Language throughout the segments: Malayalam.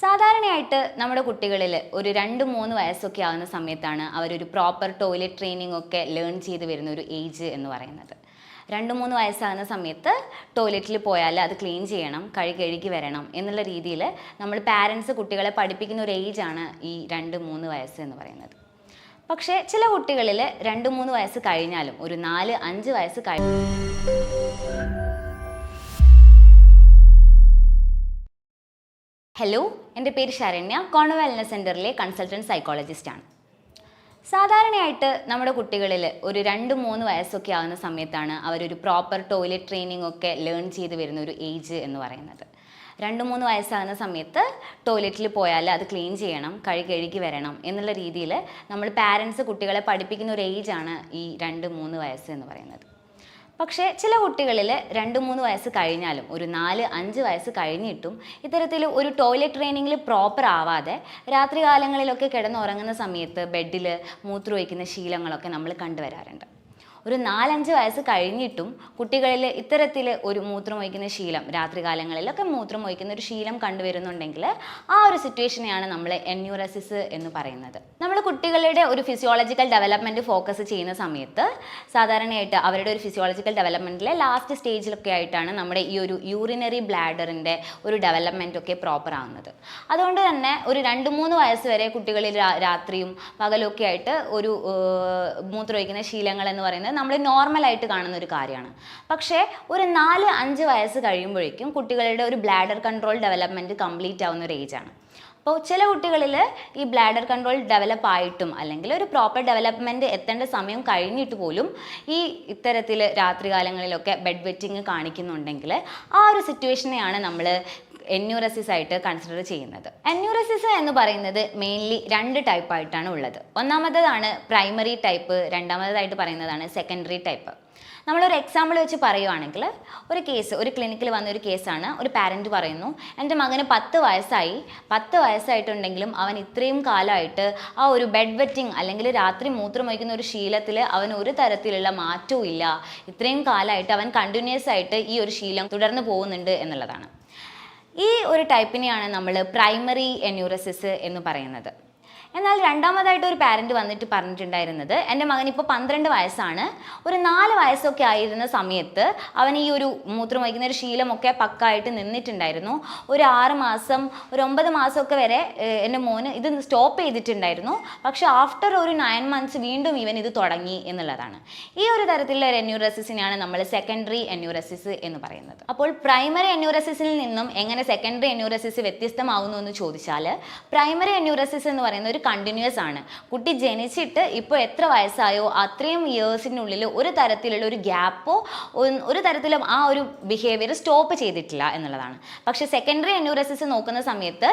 സാധാരണയായിട്ട് നമ്മുടെ കുട്ടികളിൽ ഒരു രണ്ട് മൂന്ന് വയസ്സൊക്കെ ആകുന്ന സമയത്താണ് അവരൊരു പ്രോപ്പർ ടോയ്ലറ്റ് ട്രെയിനിങ് ഒക്കെ ലേൺ ചെയ്ത് വരുന്ന ഒരു ഏജ് എന്ന് പറയുന്നത്. രണ്ട് മൂന്ന് വയസ്സാകുന്ന സമയത്ത് ടോയ്ലറ്റിൽ പോയാൽ അത് ക്ലീൻ ചെയ്യണം കഴി കഴുകി വരണം എന്നുള്ള രീതിയിൽ നമ്മൾ പാരൻസ് കുട്ടികളെ പഠിപ്പിക്കുന്ന ഒരു ഏജാണ് ഈ രണ്ട് മൂന്ന് വയസ്സ് എന്ന് പറയുന്നത്. പക്ഷേ ചില കുട്ടികളിൽ രണ്ട് മൂന്ന് വയസ്സ് കഴിഞ്ഞാലും ഒരു നാല് അഞ്ച് വയസ്സ് കഴിഞ്ഞ ഹലോ എന്റെ പേര് ശരണ്യ. കോണ വെൽനസ് സെന്ററിലെ കൺസൾട്ടന്റ് സൈക്കോളജിസ്റ്റാണ് സാധാരണയായിട്ട് നമ്മുടെ കുട്ടികളിൽ ഒരു രണ്ട് മൂന്ന് വയസ്സൊക്കെ ആവുന്ന സമയത്താണ് അവരൊരു പ്രോപ്പർ ടോയ്ലറ്റ് ട്രെയിനിങ് ഒക്കെ ലേൺ ചെയ്ത് വരുന്ന ഒരു ഏജ് എന്ന് പറയുന്നത്. രണ്ട് മൂന്ന് വയസ്സാകുന്ന സമയത്ത് ടോയ്ലറ്റിൽ പോയാൽ അത് ക്ലീൻ ചെയ്യണം കഴി കഴുകി വരണം എന്നുള്ള രീതിയിൽ നമ്മൾ പാരൻസ് കുട്ടികളെ പഠിപ്പിക്കുന്ന ഒരു ഏജാണ് ഈ രണ്ട് മൂന്ന് വയസ്സ് എന്ന് പറയുന്നത്. പക്ഷേ ചില കുട്ടികളിൽ രണ്ട് മൂന്ന് വയസ്സ് കഴിഞ്ഞാലും ഒരു നാല് അഞ്ച് വയസ്സ് കഴിഞ്ഞിട്ടും ഇത്തരത്തിൽ ഒരു ടോയ്ലറ്റ് ട്രെയിനിങ്ങിൽ പ്രോപ്പർ ആവാതെ രാത്രി കാലങ്ങളിലൊക്കെ കിടന്നുറങ്ങുന്ന സമയത്ത് ബെഡിൽ മൂത്രമൊഴിക്കുന്ന ശീലങ്ങളൊക്കെ നമ്മൾ കണ്ടുവരാറുണ്ട്. ഒരു നാലഞ്ച് വയസ്സ് കഴിഞ്ഞിട്ടും കുട്ടികളിൽ ഇത്തരത്തിൽ ഒരു മൂത്രമൊഴിക്കുന്ന ശീലം രാത്രി കാലങ്ങളിലൊക്കെ മൂത്രമൊഴിക്കുന്ന ഒരു ശീലം കണ്ടുവരുന്നുണ്ടെങ്കിൽ ആ ഒരു സിറ്റുവേഷനെയാണ് നമ്മൾ എന്യൂറസിസ് എന്ന് പറയുന്നത്. നമ്മൾ കുട്ടികളുടെ ഒരു ഫിസിയോളജിക്കൽ ഡെവലപ്മെന്റ് ഫോക്കസ് ചെയ്യുന്ന സമയത്ത് സാധാരണയായിട്ട് അവരുടെ ഒരു ഫിസിയോളജിക്കൽ ഡെവലപ്മെന്റിലെ ലാസ്റ്റ് സ്റ്റേജിലൊക്കെ ആയിട്ടാണ് നമ്മുടെ ഈ ഒരു യൂറിനറി ബ്ലാഡറിന്റെ ഒരു ഡെവലപ്മെന്റ് ഒക്കെ പ്രോപ്പർ ആവുന്നത്. അതുകൊണ്ട് തന്നെ ഒരു രണ്ട് മൂന്ന് വയസ്സ് വരെ കുട്ടികളിൽ രാത്രിയും പകലൊക്കെ ആയിട്ട് ഒരു മൂത്രമൊഴിക്കുന്ന ശീലങ്ങൾ എന്ന് പറയുന്നത് നമ്മൾ നോർമലായിട്ട് കാണുന്ന ഒരു കാര്യമാണ്. പക്ഷേ ഒരു നാല് അഞ്ച് വയസ്സ് കഴിയുമ്പോഴേക്കും കുട്ടികളുടെ ഒരു ബ്ലാഡർ കൺട്രോൾ ഡെവലപ്മെന്റ് കംപ്ലീറ്റ് ആവുന്ന ഒരു ഏജാണ് അപ്പോൾ ചില കുട്ടികളിൽ ഈ ബ്ലാഡർ കൺട്രോൾ ഡെവലപ്പ് ആയിട്ടും അല്ലെങ്കിൽ ഒരു പ്രോപ്പർ ഡെവലപ്മെന്റ് എത്തേണ്ട സമയം കഴിഞ്ഞിട്ട് പോലും ഈ ഇത്തരത്തിൽ രാത്രികാലങ്ങളിലൊക്കെ ബെഡ് വെറ്റിങ് കാണിക്കുന്നുണ്ടെങ്കിൽ ആ ഒരു സിറ്റുവേഷനെയാണ് നമ്മൾ എന്യൂറസിസ് ആയിട്ട് കൺസിഡർ ചെയ്യുന്നത്. എന്യൂറസിസ് എന്ന് പറയുന്നത് മെയിൻലി രണ്ട് ടൈപ്പ് ആയിട്ടാണ് ഉള്ളത്. ഒന്നാമതാണ് പ്രൈമറി ടൈപ്പ് രണ്ടാമതായിട്ട് പറയുന്നതാണ് സെക്കൻഡറി ടൈപ്പ് നമ്മളൊരു എക്സാമ്പിൾ വെച്ച് പറയുവാണെങ്കിൽ ഒരു കേസ് ഒരു ക്ലിനിക്കിൽ വന്ന ഒരു കേസാണ് ഒരു പാരന്റ് പറയുന്നു എന്റെ മകന് പത്ത് വയസ്സായി. പത്ത് വയസ്സായിട്ടുണ്ടെങ്കിലും അവൻ ഇത്രയും കാലമായിട്ട് ആ ഒരു ബെഡ് വെറ്റിംഗ് അല്ലെങ്കിൽ രാത്രി മൂത്രം മൂത്രമൊഴിക്കുന്ന ഒരു ശീലത്തിൽ അവൻ ഒരു തരത്തിലുള്ള മാറ്റവും ഇല്ല. ഇത്രയും കാലമായിട്ട് അവൻ കണ്ടിന്യൂസ് ആയിട്ട് ഈ ഒരു ശീലം തുടർന്ന് പോകുന്നുണ്ട് എന്നുള്ളതാണ്. ഈ ഒരു ടൈപ്പിനെയാണ് നമ്മൾ പ്രൈമറി എന്യൂറസിസ് എന്ന് പറയുന്നത്. എന്നാൽ രണ്ടാമതായിട്ട് ഒരു പാരന്റ് വന്നിട്ട് പറഞ്ഞിട്ടുണ്ടായിരുന്നത് എന്റെ മകൻ ഇപ്പോൾ പന്ത്രണ്ട് വയസ്സാണ്. ഒരു നാല് വയസ്സൊക്കെ ആയിരുന്ന സമയത്ത് അവൻ ഈ ഒരു മൂത്രം വഹിക്കുന്ന ഒരു ശീലമൊക്കെ പക്കായിട്ട് നിന്നിട്ടുണ്ടായിരുന്നു. ഒരു ആറ് മാസം ഒരു ഒമ്പത് മാസമൊക്കെ വരെ എന്റെ മോന് ഇത് സ്റ്റോപ്പ് ചെയ്തിട്ടുണ്ടായിരുന്നു. പക്ഷേ ആഫ്റ്റർ ഒരു നയൻ മന്ത്സ് വീണ്ടും ഇവൻ ഇത് തുടങ്ങി എന്നുള്ളതാണ്. ഈ ഒരു തരത്തിലുള്ള ഒരു എന്യൂറസിസിനെയാണ് നമ്മൾ സെക്കൻഡറി എന്യൂറസിസ് എന്ന് പറയുന്നത്. അപ്പോൾ പ്രൈമറി എന്യൂറസിസിൽ നിന്നും എങ്ങനെ സെക്കൻഡറി എന്യൂറസിസ് വ്യത്യസ്തമാവുന്നു എന്ന് ചോദിച്ചാൽ പ്രൈമറി എന്യൂറസിസ് എന്ന് പറയുന്ന ഒരു കണ്ടിന്യൂസ് ആണ്. കുട്ടി ജനിച്ചിട്ട് ഇപ്പോൾ എത്ര വയസ്സായോ അത്രയും ഇയേഴ്സിനുള്ളിൽ ഒരു തരത്തിലുള്ള ഒരു ഗ്യാപ്പോ ഒരു തരത്തിലും ആ ഒരു ബിഹേവിയർ സ്റ്റോപ്പ് ചെയ്തിട്ടില്ല എന്നുള്ളതാണ്. പക്ഷെ സെക്കൻഡറി എന്യൂറസിസ് നോക്കുന്ന സമയത്ത്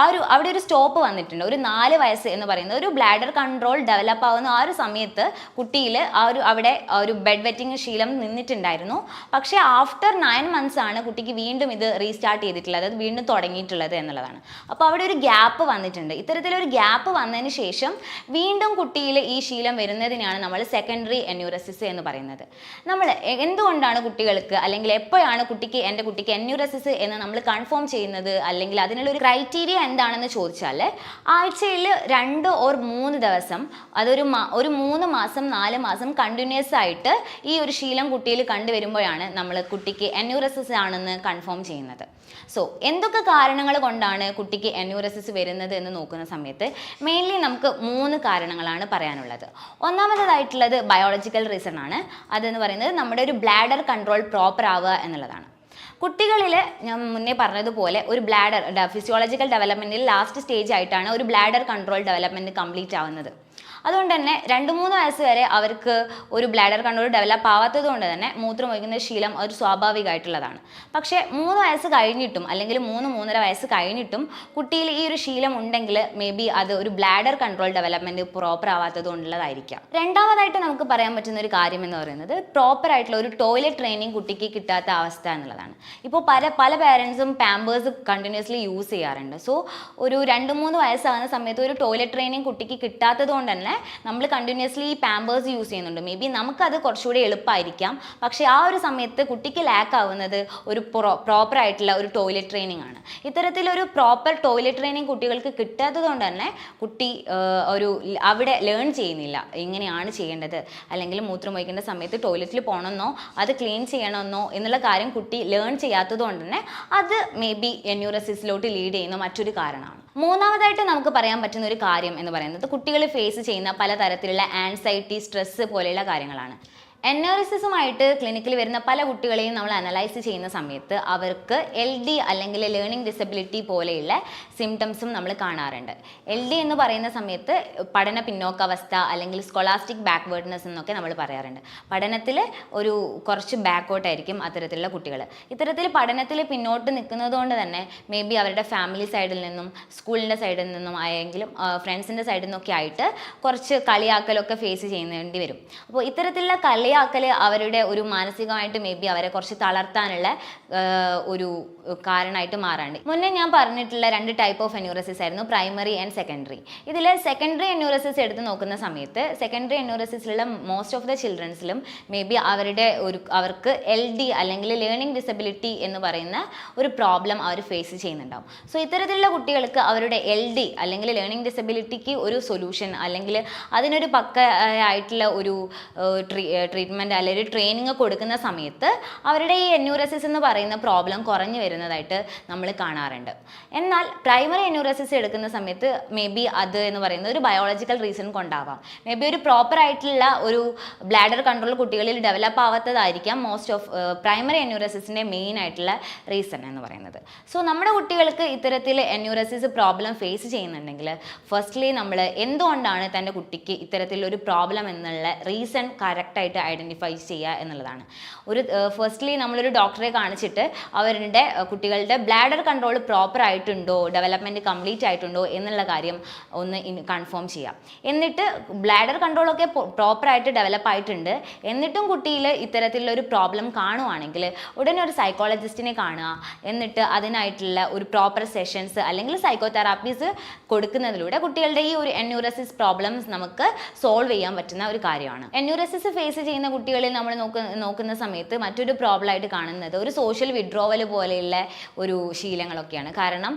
ആ ഒരു അവിടെ ഒരു സ്റ്റോപ്പ് വന്നിട്ടുണ്ട്. ഒരു നാല് വയസ്സ് എന്ന് പറയുന്നത് ഒരു ബ്ലാഡർ കൺട്രോൾ ഡെവലപ്പ് ആവുന്ന ആ ഒരു സമയത്ത് കുട്ടിയിൽ ആ ഒരു അവിടെ ഒരു ബെഡ് വെറ്റിംഗ് ശീലം നിന്നിട്ടുണ്ടായിരുന്നു. പക്ഷേ ആഫ്റ്റർ നയൻ മന്ത്സ് ആണ് കുട്ടിക്ക് വീണ്ടും ഇത് റീസ്റ്റാർട്ട് ചെയ്തിട്ടുള്ളത് വീണ്ടും തുടങ്ങിയിട്ടുള്ളത് എന്നുള്ളതാണ്. അപ്പോൾ അവിടെ ഒരു ഗ്യാപ്പ് വന്നിട്ടുണ്ട്. ഇത്തരത്തിലൊരു ഗ്യാപ്പ് വന്നതിന് ശേഷം വീണ്ടും കുട്ടിയിൽ ഈ ശീലം വരുന്നതിനാണ് നമ്മൾ സെക്കൻഡറി എന്യൂറസിസ് എന്ന് പറയുന്നത്. നമ്മൾ എന്തുകൊണ്ടാണ് കുട്ടികൾക്ക് അല്ലെങ്കിൽ എപ്പോഴാണ് കുട്ടിക്ക് എന്റെ കുട്ടിക്ക് എന്യൂറസിസ് എന്ന് നമ്മൾ കൺഫേം ചെയ്യുന്നത്? അല്ലെങ്കിൽ അതിനുള്ള ഒരു ക്രൈറ്റീരിയ എന്താണെന്ന് ചോദിച്ചാൽ ആഴ്ചയിൽ രണ്ട് ഓർ മൂന്ന് ദിവസം അതൊരു ഒരു മൂന്ന് മാസം നാല് മാസം കണ്ടിന്യൂസ് ആയിട്ട് ഈ ഒരു ശീലം കുട്ടിയിൽ കണ്ടുവരുമ്പോഴാണ് നമ്മൾ കുട്ടിക്ക് എന്യൂറസിസ് ആണെന്ന് കൺഫേം ചെയ്യുന്നത്. സോ എന്തൊക്കെ കാരണങ്ങൾ കൊണ്ടാണ് കുട്ടിക്ക് എന്യൂറസിസ് വരുന്നത് എന്ന് നോക്കുന്ന സമയത്ത് മെയിൻലി നമുക്ക് മൂന്ന് കാരണങ്ങളാണ് പറയാനുള്ളത്. ഒന്നാമതായിട്ടുള്ളത് ബയോളജിക്കൽ റീസൺ ആണ്. അതെന്ന് പറയുന്നത് നമ്മുടെ ഒരു ബ്ലാഡർ കൺട്രോൾ പ്രോപ്പർ ആവുക എന്നുള്ളതാണ്. കുട്ടികളിൽ ഞാൻ മുന്നേ പറഞ്ഞതുപോലെ ഒരു ബ്ലാഡർ ഫിസിയോളജിക്കൽ ഡെവലപ്മെന്റിൽ ലാസ്റ്റ് സ്റ്റേജ് ആയിട്ടാണ് ഒരു ബ്ലാഡർ കൺട്രോൾ ഡെവലപ്മെന്റ് കംപ്ലീറ്റ് ആവുന്നത്. അതുകൊണ്ട് തന്നെ രണ്ട് മൂന്ന് വയസ്സ് വരെ അവർക്ക് ഒരു ബ്ലാഡർ കൺട്രോൾ ഡെവലപ്പ് ആവാത്തത് കൊണ്ട് തന്നെ മൂത്രം ഒഴിക്കുന്ന ശീലം ഒരു സ്വാഭാവികമായിട്ടുള്ളതാണ്. പക്ഷേ മൂന്ന് വയസ്സ് കഴിഞ്ഞിട്ടും അല്ലെങ്കിൽ മൂന്ന് മൂന്നര വയസ്സ് കഴിഞ്ഞിട്ടും കുട്ടിയിൽ ഈ ഒരു ശീലം ഉണ്ടെങ്കിൽ മേ ബി അത് ഒരു ബ്ലാഡർ കൺട്രോൾ ഡെവലപ്മെന്റ് പ്രോപ്പർ ആവാത്തത് കൊണ്ടുള്ളതായിരിക്കാം. രണ്ടാമതായിട്ട് നമുക്ക് പറയാൻ പറ്റുന്ന ഒരു കാര്യം എന്ന് പറയുന്നത് പ്രോപ്പർ ആയിട്ടുള്ള ഒരു ടോയ്ലറ്റ് ട്രെയിനിങ് കുട്ടിക്ക് കിട്ടാത്ത അവസ്ഥ എന്നുള്ളതാണ്. ഇപ്പോൾ പല പല പേരൻസും പാമ്പേഴ്സ് കണ്ടിന്യൂസ്ലി യൂസ് ചെയ്യാറുണ്ട്. സോ ഒരു രണ്ട് മൂന്ന് വയസ്സാകുന്ന സമയത്ത് ഒരു ടോയ്ലറ്റ് ട്രെയിനിങ് കുട്ടിക്ക് കിട്ടാത്തത് കൊണ്ട് തന്നെ നമ്മൾ കണ്ടിന്യൂസ്ലി ഈ പാമ്പേഴ്സ് യൂസ് ചെയ്യുന്നുണ്ട്. മേ ബി നമുക്കത് കുറച്ചുകൂടി എളുപ്പമായിരിക്കാം പക്ഷേ ആ ഒരു സമയത്ത് കുട്ടിക്ക് ലാക്ക് ആവുന്നത് ഒരു പ്രോപ്പർ ആയിട്ടുള്ള ഒരു ടോയ്ലറ്റ് ട്രെയിനിങ് ആണ്. ഇത്തരത്തിലൊരു പ്രോപ്പർ ടോയ്ലറ്റ് ട്രെയിനിങ് കുട്ടികൾക്ക് കിട്ടാത്തത് കൊണ്ട് തന്നെ കുട്ടി ഒരു അവിടെ ലേൺ ചെയ്യുന്നില്ല. എങ്ങനെയാണ് ചെയ്യേണ്ടത്? അല്ലെങ്കിൽ മൂത്രം ഒഴിക്കേണ്ട സമയത്ത് ടോയ്ലറ്റിൽ പോകണമെന്നോ അത് ക്ലീൻ ചെയ്യണമെന്നോ എന്നുള്ള കാര്യം കുട്ടി ലേൺ ചെയ്യാത്തത് കൊണ്ട് തന്നെ അത് മേ ബി എന്യൂറസിസിലോട്ട് ലീഡ് ചെയ്യുന്ന മറ്റൊരു കാരണമാണ്. മൂന്നാമതായിട്ട് നമുക്ക് പറയാൻ പറ്റുന്ന ഒരു കാര്യം എന്ന് പറയുന്നത് കുട്ടികൾ ഫേസ് ചെയ്യുന്ന പലതരത്തിലുള്ള ആൻസൈറ്റി സ്ട്രെസ് പോലെയുള്ള കാര്യങ്ങളാണ്. എന്നോറിസിസുമായിട്ട് ക്ലിനിക്കിൽ വരുന്ന പല കുട്ടികളെയും നമ്മൾ അനലൈസ് ചെയ്യുന്ന സമയത്ത് അവർക്ക് എൽ ഡി അല്ലെങ്കിൽ ലേണിംഗ് ഡിസബിലിറ്റി പോലെയുള്ള സിംറ്റംസും നമ്മൾ കാണാറുണ്ട്. എൽ ഡി എന്ന് പറയുന്ന സമയത്ത് പഠന പിന്നോക്കാവസ്ഥ അല്ലെങ്കിൽ സ്കോളാസ്റ്റിക് ബാക്ക്വേർഡ്നെസ് എന്നൊക്കെ നമ്മൾ പറയാറുണ്ട്. പഠനത്തിൽ ഒരു കുറച്ച് ബാക്കോട്ടായിരിക്കും അത്തരത്തിലുള്ള കുട്ടികൾ. ഇത്തരത്തിൽ പഠനത്തിൽ പിന്നോട്ട് നിൽക്കുന്നതുകൊണ്ട് തന്നെ മേ ബി അവരുടെ ഫാമിലി സൈഡിൽ നിന്നും സ്കൂളിന്റെ സൈഡിൽ നിന്നും ആയെങ്കിലും ഫ്രണ്ട്സിന്റെ സൈഡിൽ നിന്നൊക്കെ ആയിട്ട് കുറച്ച് കളിയാക്കലൊക്കെ ഫേസ് ചെയ്യേണ്ടി വരും. അപ്പോൾ ഇത്തരത്തിലുള്ള കളിയാക്കൽ അവരുടെ ഒരു മാനസികമായിട്ട് മേ ബി അവരെ കുറച്ച് തളർത്താനുള്ള ഒരു കാരണമായിട്ട് മാറാണ്ട്. മുന്നേ ഞാൻ പറഞ്ഞിട്ടുള്ള രണ്ട് ടൈപ്പ് ഓഫ് എന്യൂറസിസ് ആയിരുന്നു പ്രൈമറി ആൻഡ് സെക്കൻഡറി ഇതിൽ സെക്കൻഡറി എന്യൂറസിസ് എടുത്ത് നോക്കുന്ന സമയത്ത് സെക്കൻഡറി എന്യൂറസിസിലുള്ള മോസ്റ്റ് ഓഫ് ദ ചിൽഡ്രൻസിലും മേ ബി അവരുടെ ഒരു അവർക്ക് എൽ ഡി അല്ലെങ്കിൽ ലേണിംഗ് ഡിസബിലിറ്റി എന്ന് പറയുന്ന ഒരു പ്രോബ്ലം അവർ ഫേസ് ചെയ്യുന്നുണ്ടാവും. സോ ഇത്തരത്തിലുള്ള കുട്ടികൾക്ക് അവരുടെ എൽ ഡി അല്ലെങ്കിൽ ലേണിംഗ് ഡിസബിലിറ്റിക്ക് ഒരു സൊല്യൂഷൻ അല്ലെങ്കിൽ അതിനൊരു പക്ക ആയിട്ടുള്ള ഒരു ട്രീറ്റ്മെന്റ് അല്ലെങ്കിൽ ട്രെയിനിങ് കൊടുക്കുന്ന സമയത്ത് അവരുടെ ഈ എന്യൂറസിസ് എന്ന് പറയുന്ന പ്രോബ്ലം കുറഞ്ഞു വരുന്നതായിട്ട് നമ്മൾ കാണാറുണ്ട്. എന്നാൽ പ്രൈമറി എന്യൂറസിസ് എടുക്കുന്ന സമയത്ത് മേ ബി അത് എന്ന് പറയുന്നത് ഒരു ബയോളജിക്കൽ റീസൺ കൊണ്ടാവാം. മേ ബി ഒരു പ്രോപ്പർ ആയിട്ടുള്ള ഒരു ബ്ലാഡർ കൺട്രോൾ കുട്ടികളിൽ ഡെവലപ്പ് ആവാത്തതായിരിക്കാം മോസ്റ്റ് ഓഫ് പ്രൈമറി എന്യൂറസിസിന്റെ മെയിൻ ആയിട്ടുള്ള റീസൺ എന്ന് പറയുന്നത്. സോ നമ്മുടെ കുട്ടികൾക്ക് ഇത്തരത്തിൽ എന്യൂറസിസ് പ്രോബ്ലം ഫേസ് ചെയ്യുന്നുണ്ടെങ്കിൽ ഫസ്റ്റ്ലി നമ്മൾ എന്തുകൊണ്ടാണ് തന്റെ കുട്ടിക്ക് ഇത്തരത്തിലൊരു പ്രോബ്ലം എന്നുള്ള റീസൺ കറക്റ്റായിട്ട് ഐഡന്റിഫൈ ചെയ്യുക എന്നുള്ളതാണ്. ഒരു ഫസ്റ്റ്ലി നമ്മളൊരു ഡോക്ടറെ കാണിച്ചിട്ട് അവരുടെ കുട്ടികളുടെ ബ്ലാഡർ കൺട്രോൾ പ്രോപ്പർ ആയിട്ടുണ്ടോ ഡെവലപ്മെന്റ് കംപ്ലീറ്റ് ആയിട്ടുണ്ടോ എന്നുള്ള കാര്യം ഒന്ന് കൺഫേം ചെയ്യാം. എന്നിട്ട് ബ്ലാഡർ കൺട്രോളൊക്കെ പ്രോപ്പറായിട്ട് ഡെവലപ്പ് ആയിട്ടുണ്ട്. എന്നിട്ടും കുട്ടിയിൽ ഇത്തരത്തിലുള്ള ഒരു പ്രോബ്ലം കാണുവാണെങ്കിൽ ഉടനെ ഒരു സൈക്കോളജിസ്റ്റിനെ കാണുക. എന്നിട്ട് അതിനായിട്ടുള്ള ഒരു പ്രോപ്പർ സെഷൻസ് അല്ലെങ്കിൽ സൈക്കോതെറാപ്പീസ് കൊടുക്കുന്നതിലൂടെ കുട്ടികളുടെ ഈ ഒരു എന്യൂറസിസ് പ്രോബ്ലംസ് നമുക്ക് സോൾവ് ചെയ്യാൻ പറ്റുന്ന ഒരു കാര്യമാണ്. എന്യൂറസിസ് ഫേസ് ചെയ്യുന്ന കുട്ടികളിൽ നമ്മൾ നോക്ക നോക്കുന്ന സമയത്ത് മറ്റൊരു പ്രോബ്ലം ആയിട്ട് കാണുന്നത് ഒരു സോഷ്യൽ വിഡ്രോവൽ പോലെയുള്ള ഒരു ശീലങ്ങളൊക്കെയാണ്. കാരണം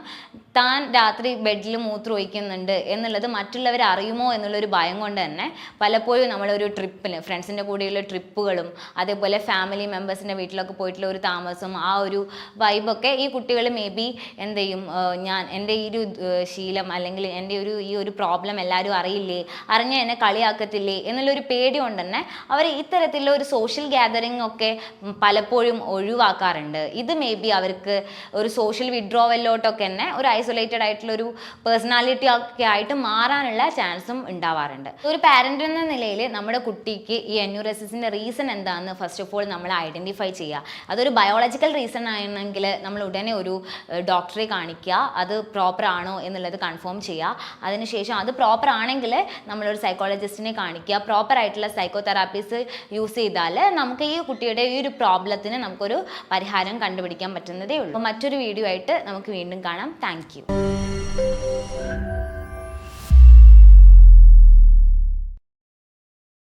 താൻ രാത്രി ബെഡിൽ മൂത്രം ഒഴിക്കുന്നുണ്ട് എന്നുള്ളത് മറ്റുള്ളവർ അറിയുമോ എന്നുള്ളൊരു ഭയം കൊണ്ട് തന്നെ പലപ്പോഴും നമ്മളൊരു ട്രിപ്പിന് ഫ്രണ്ട്സിന്റെ കൂടെയുള്ള ട്രിപ്പുകളും അതേപോലെ ഫാമിലി മെമ്പേഴ്സിന്റെ വീട്ടിലൊക്കെ പോയിട്ടുള്ള ഒരു താമസം ആ ഒരു വൈബൊക്കെ ഈ കുട്ടികൾ മേ ബി എന്ത് ചെയ്യും? ഞാൻ എന്റെ ഈ ഒരു ശീലം അല്ലെങ്കിൽ എന്റെ ഒരു ഈ ഒരു പ്രോബ്ലം എല്ലാവരും അറിയില്ലേ? അറിഞ്ഞ എന്നെ കളിയാക്കത്തില്ലേ? എന്നുള്ളൊരു പേടി കൊണ്ട് തന്നെ അവർ ഇത്തരത്തിലുള്ള ഒരു സോഷ്യൽ ഗ്യാതറിംഗ് ഒക്കെ പലപ്പോഴും ഒഴിവാക്കാറുണ്ട്. ഇത് മേ ബി അവർക്ക് ഒരു സോഷ്യൽ വിഡ്രോവലിലോട്ടൊക്കെ തന്നെ ഒരു ഐസൊലേറ്റഡ് ആയിട്ടുള്ള ഒരു പേഴ്സണാലിറ്റി ഒക്കെ ആയിട്ട് മാറാനുള്ള ചാൻസും ഉണ്ടാവാറുണ്ട്. ഒരു പാരന്റ് എന്ന നിലയിൽ നമ്മുടെ കുട്ടിക്ക് ഈ എന്യൂറസിസിന്റെ റീസൺ എന്താണെന്ന് ഫസ്റ്റ് ഓഫ് ഓൾ നമ്മൾ ഐഡന്റിഫൈ ചെയ്യുക അതൊരു ബയോളജിക്കൽ റീസൺ ആണെങ്കിൽ നമ്മൾ ഉടനെ ഒരു ഡോക്ടറെ കാണിക്കുക. അത് പ്രോപ്പർ ആണോ എന്നുള്ളത് കൺഫേം ചെയ്യുക അതിനുശേഷം അത് പ്രോപ്പർ ആണെങ്കിൽ നമ്മളൊരു സൈക്കോളജിസ്റ്റിനെ കാണിക്കുക. പ്രോപ്പർ ആയിട്ടുള്ള സൈക്കോ തെറാപ്പീസ് യൂസ് ചെയ്താൽ നമുക്ക് ഈ കുട്ടിയുടെ ഈ ഒരു പ്രോബ്ലത്തിന് നമുക്കൊരു പരിഹാരം കണ്ടുപിടിക്കാൻ പറ്റുന്നതേ ഉള്ളൂ. മറ്റൊരു വീഡിയോ ആയിട്ട് നമുക്ക് വീണ്ടും കാണാം. താങ്ക്